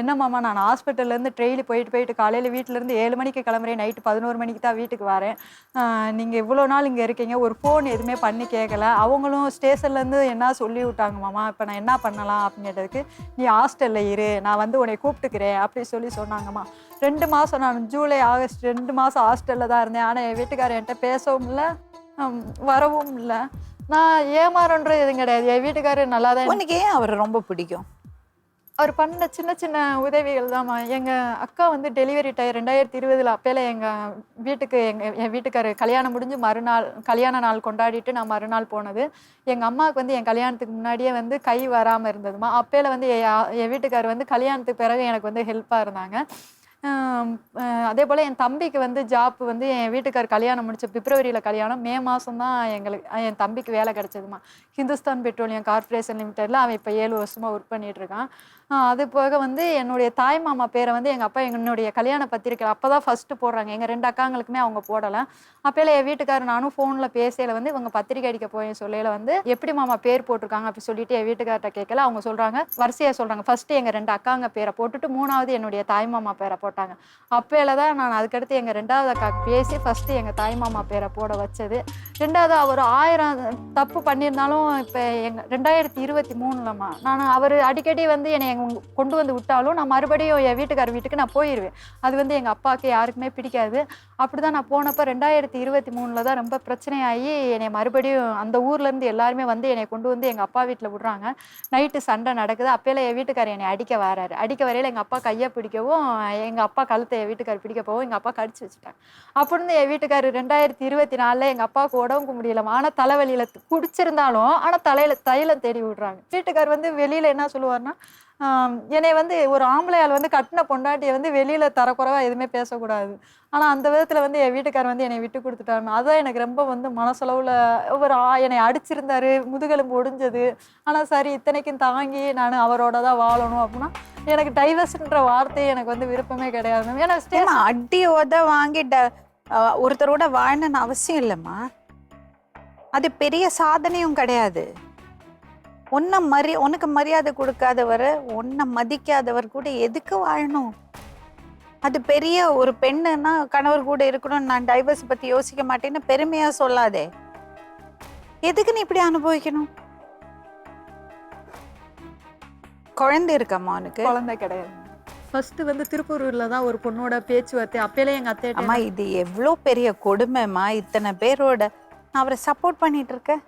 என்ன மாமா நான் ஹாஸ்பிட்டல்லேருந்து ட்ரெயினில் போயிட்டு போயிட்டு காலையில் வீட்டிலேருந்து ஏழு மணிக்கு கிளம்புறேன். நைட்டு பதினோரு மணிக்கு தான் வீட்டுக்கு வரேன். நீங்கள் இவ்வளோ நாள் இங்கே இருக்கீங்க. ஒரு ஃபோன் எதுவுமே பண்ணி கேட்கல அவங்களும் ஸ்டேஷன்லேருந்து என்ன சொல்லி விட்டாங்க மாமா? இப்போ நான் என்ன பண்ணலாம் அப்படின்னு கேட்டதுக்கு நீ ஹாஸ்டலில் இரு. நான் வந்து உன்னை கூப்பிட்டுக்கிறேன் அப்படி சொல்லி சொன்னாங்கம்மா ரெண்டு மாதம் நான் ஜூலை ஆகஸ்ட் ரெண்டு மாதம் ஹாஸ்டலில் தான் இருந்தேன். ஆனால் என் வீட்டுக்காரர் என்கிட்ட பேசவும் இல்லை வரவும் இல்லை. நான் ஏமாறன்றது எதுவும் கிடையாது. என் வீட்டுக்காரர் நல்லா தான் உனக்கு ஏன் அவரை ரொம்ப பிடிக்கும்? அவர் பண்ண சின்ன சின்ன உதவிகள் தான்மா எங்கள் அக்கா வந்து டெலிவரி டை ரெண்டாயிரத்தி இருபதில் அப்போல எங்கள் வீட்டுக்கு எங்கள் என் வீட்டுக்காரர் கல்யாணம் முடிஞ்சு மறுநாள் கல்யாண நாள் கொண்டாடிட்டு நான் மறுநாள் போனது. எங்கள் அம்மாவுக்கு வந்து என் கல்யாணத்துக்கு முன்னாடியே வந்து கை வராமல் இருந்ததுமா. அப்போல வந்து என் என் வீட்டுக்காரர் வந்து கல்யாணத்துக்கு பிறகு எனக்கு வந்து ஹெல்ப்பாக இருந்தாங்க. அதே போல் என் தம்பிக்கு வந்து ஜாப் வந்து என் வீட்டுக்கார் கல்யாணம் முடிச்ச பிப்ரவரியில் கல்யாணம். மே மாதம் தான் எங்களுக்கு என் தம்பிக்கு வேலை கிடச்சதுமா. ஹிந்துஸ்தான் பெட்ரோலியம் கார்ப்பரேஷன் லிமிட்டடில் அவன் இப்போ ஏழு வருஷமாக ஒர்க் பண்ணிகிட்ருக்கான் அது போக வந்து என்னுடைய தாய் மாமா பேரை வந்து எங்கள் அப்பா என்னுடைய கல்யாண பத்திரிக்கை அப்போ தான் ஃபஸ்ட்டு போடுறாங்க. எங்கள் ரெண்டு அக்காங்களுக்குமே அவங்க போடலை. அப்போல என் வீட்டுக்காரர் நானும் ஃபோனில் பேசையில் வந்து இவங்க பத்திரிக்கை அடிக்க போய் சொல்லையில் வந்து எப்படி மாமா பேர் போட்டிருக்காங்க அப்படி சொல்லிட்டு என் வீட்டுக்கார்ட்ட கேட்கல. அவங்க சொல்கிறாங்க வரிசையாக சொல்கிறாங்க ஃபஸ்ட்டு எங்கள் ரெண்டு அக்காங்க பேரை போட்டுட்டு மூணாவது என்னுடைய தாய் மாமா பேரை போட்டாங்க. அப்போல தான் நான் அதுக்கடுத்து எங்கள் ரெண்டாவது அக்கா பேசி ஃபஸ்ட்டு எங்கள் தாய் மாமா பேரை போட வச்சது. ரெண்டாவது அவர் ஆயிரம் தப்பு பண்ணியிருந்தாலும் இப்போ எங்கள் ரெண்டாயிரத்தி இருபத்தி மூணுலம்மா நான் அவர் அடிக்கடி வந்து என்னை எங்க கொண்டு வந்து விட்டாலும் நான் மறுபடியும் என் வீட்டுக்கார வீட்டுக்கு நான் போயிடுவேன் அது வந்து எங்கள் அப்பாவுக்கு யாருக்குமே பிடிக்காது. அப்படி தான் நான் போனப்போ ரெண்டாயிரத்தி இருபத்தி மூணில் தான் ரொம்ப பிரச்சனையாகி என்னை மறுபடியும் அந்த ஊர்லேருந்து எல்லாருமே வந்து என்னை கொண்டு வந்து எங்கள் அப்பா வீட்டில் விடுறாங்க. நைட்டு சண்டை நடக்குது. அப்போல என் வீட்டுக்கார் என்னை அடிக்க வராரு. அடிக்க வரையில எங்கள் அப்பா கையை பிடிக்கவும் எங்கள் அப்பா கழுத்தை என் வீட்டுக்கார் பிடிக்க போகவும் எங்கள் அப்பா கடிச்சு வச்சுட்டாங்க. அப்படி இருந்து என் வீட்டுக்காரர் ரெண்டாயிரத்தி இருபத்தி நாலில் எங்கள் அப்பாவுக்கு உடம்புக்கு முடியல. ஆனால் தலைவலியில் குடிச்சிருந்தாலும் ஆனால் தலையில் தைலம் தேடி விடுறாங்க. வீட்டுக்கார் வந்து வெளியில் என்ன சொல்லுவார்னா என்னை வந்து ஒரு ஆம்பளையால் வந்து கட்டின பொண்டாட்டியை வந்து வெளியில் தரக்குறைவா எதுவுமே பேசக்கூடாது. ஆனால் அந்த விதத்தில் வந்து என் வீட்டுக்கார் வந்து என்னை விட்டு கொடுத்துட்டாங்க அதான் எனக்கு ரொம்ப வந்து மனசளவில் ஒரு ஆ- என்னை அடிச்சிருந்தாரு முதுகெலும்பு ஒடிஞ்சது. ஆனால் சரி இத்தனைக்கும் தாங்கி நான் அவரோட தான் வாழணும் அப்படின்னா எனக்கு டைவர்ஸ்ன்ற வார்த்தையே எனக்கு வந்து விருப்பமே கிடையாது. ஏன்னா ஸ்டே அடி உத வாங்கி ட- ஒருத்தரோட வாழணும்னு அவசியம் இல்லைம்மா. அது பெரிய சாதனையும் கிடையாது. உன்னை மரி உனக்கு மரியாதை கொடுக்காதவர் உன்னை மதிக்காதவர் கூட எதுக்கு வாழணும்? அது பெரிய ஒரு பெண்ணுன்னா கணவர் கூட இருக்கணும் நான் டைவர்ஸ் பத்தி யோசிக்க மாட்டேன்னு பெருமையா சொல்லாதே. எதுக்கு நீ இப்படி அனுபவிக்கணும்? குழந்தை இருக்கம்மா உனக்கு. குழந்தை கிடையாது. ஃபர்ஸ்ட் வந்து திருப்பூரூர்ல தான் ஒரு பொண்ணோட பேச்சுவார்த்தை. அப்பேலே எங்க அத்தை அம்மா இது எவ்வளோ பெரிய கொடுமைம்மா. இத்தனை பேரோட நான் அவரை சப்போர்ட் பண்ணிட்டு இருக்கேன்.